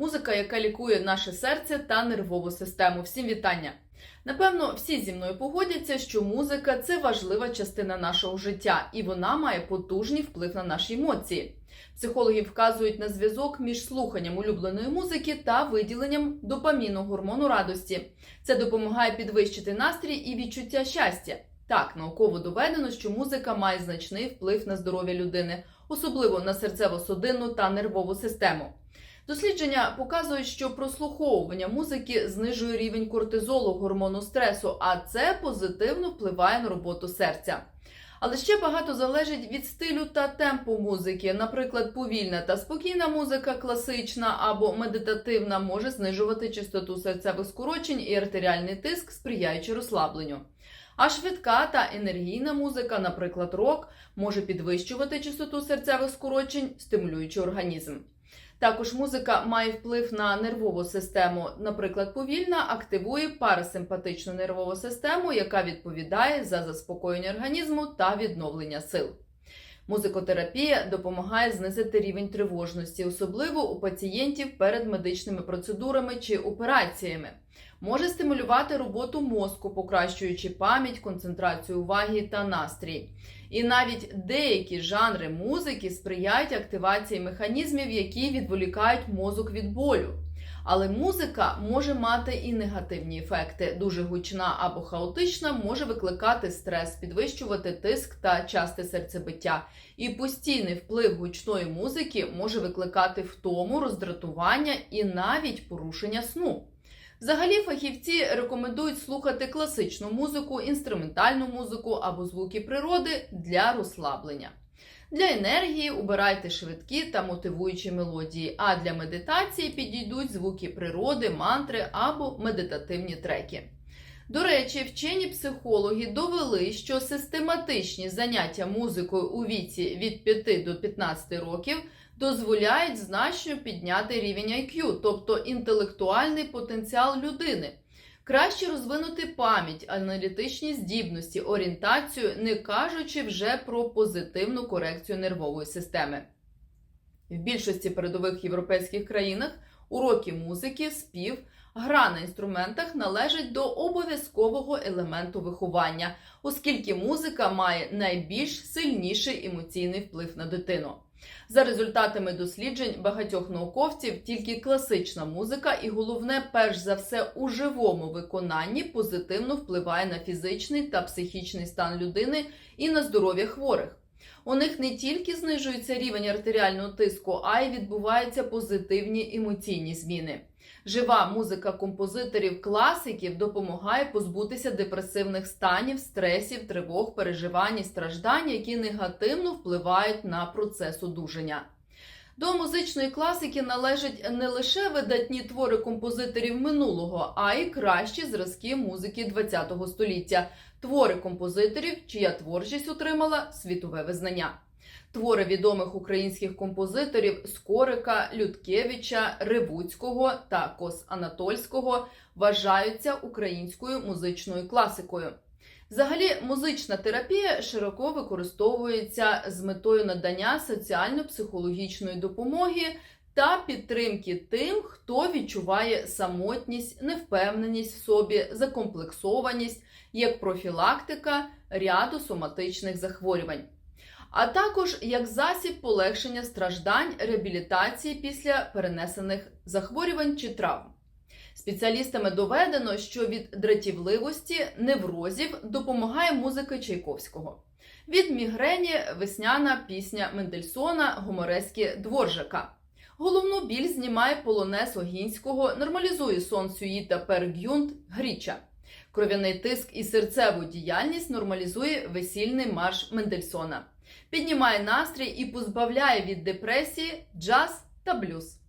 музика, яка лікує наше серце та нервову систему. Всім вітання! Напевно, всі зі мною погодяться, що музика це важлива частина нашого життя, і вона має потужний вплив на наші емоції. Психологи вказують на зв'язок між слуханням улюбленої музики та виділенням допаміну гормону радості. Це допомагає підвищити настрій і відчуття щастя. Так, науково доведено, що музика має значний вплив на здоров'я людини, особливо на серцево-судинну та нервову систему. Дослідження показують, що прослуховування музики знижує рівень кортизолу, гормону стресу, а це позитивно впливає на роботу серця. Але ще багато залежить від стилю та темпу музики. Наприклад, повільна та спокійна музика, класична або медитативна, може знижувати частоту серцевих скорочень і артеріальний тиск, сприяючи розслабленню. А швидка та енергійна музика, наприклад, рок, може підвищувати частоту серцевих скорочень, стимулюючи організм. Також музика має вплив на нервову систему. Наприклад, повільна активує парасимпатичну нервову систему, яка відповідає за заспокоєння організму та відновлення сил. Музикотерапія допомагає знизити рівень тривожності, особливо у пацієнтів перед медичними процедурами чи операціями. Може стимулювати роботу мозку, покращуючи пам'ять, концентрацію уваги та настрій. І навіть деякі жанри музики сприяють активації механізмів, які відволікають мозок від болю. Але музика може мати і негативні ефекти. Дуже гучна або хаотична може викликати стрес, підвищувати тиск та часте серцебиття. І постійний вплив гучної музики може викликати втому, роздратування і навіть порушення сну. Взагалі, фахівці рекомендують слухати класичну музику, інструментальну музику або звуки природи для розслаблення. Для енергії обирайте швидкі та мотивуючі мелодії, а для медитації підійдуть звуки природи, мантри або медитативні треки. До речі, вчені психологи довели, що систематичні заняття музикою у віці від 5 до 15 років дозволяють значно підняти рівень IQ, тобто інтелектуальний потенціал людини, краще розвинути пам'ять, аналітичні здібності, орієнтацію, не кажучи вже про позитивну корекцію нервової системи. В більшості передових європейських країнах уроки музики, спів, гра на інструментах належать до обов'язкового елементу виховання, оскільки музика має найбільш сильніший емоційний вплив на дитину. За результатами досліджень багатьох науковців, тільки класична музика, і головне, перш за все, у живому виконанні позитивно впливає на фізичний та психічний стан людини і на здоров'я хворих. У них не тільки знижується рівень артеріального тиску, а й відбуваються позитивні емоційні зміни. Жива музика композиторів класиків допомагає позбутися депресивних станів, стресів, тривог, переживань і страждань, які негативно впливають на процес одужання. До музичної класики належать не лише видатні твори композиторів минулого, а й кращі зразки музики ХХ століття, твори композиторів, чия творчість отримала світове визнання. Твори відомих українських композиторів Скорика, Людкевича, Ревуцького та Кос Анатольського вважаються українською музичною класикою. Взагалі, музична терапія широко використовується з метою надання соціально-психологічної допомоги та підтримки тим, хто відчуває самотність, невпевненість в собі, закомплексованість як профілактика ряду соматичних захворювань а також як засіб полегшення страждань реабілітації після перенесених захворювань чи травм. Спеціалістами доведено, що від дратівливості, неврозів допомагає музика Чайковського. Від мігрені весняна пісня Мендельсона Гомореське Дворжака. Головну біль знімає полонез Огінського, нормалізує сон Сюїта Пергюнд Гріча. Кров'яний тиск і серцеву діяльність нормалізує весільний марш Мендельсона піднімає настрій і позбавляє від депресії джаз та блюз.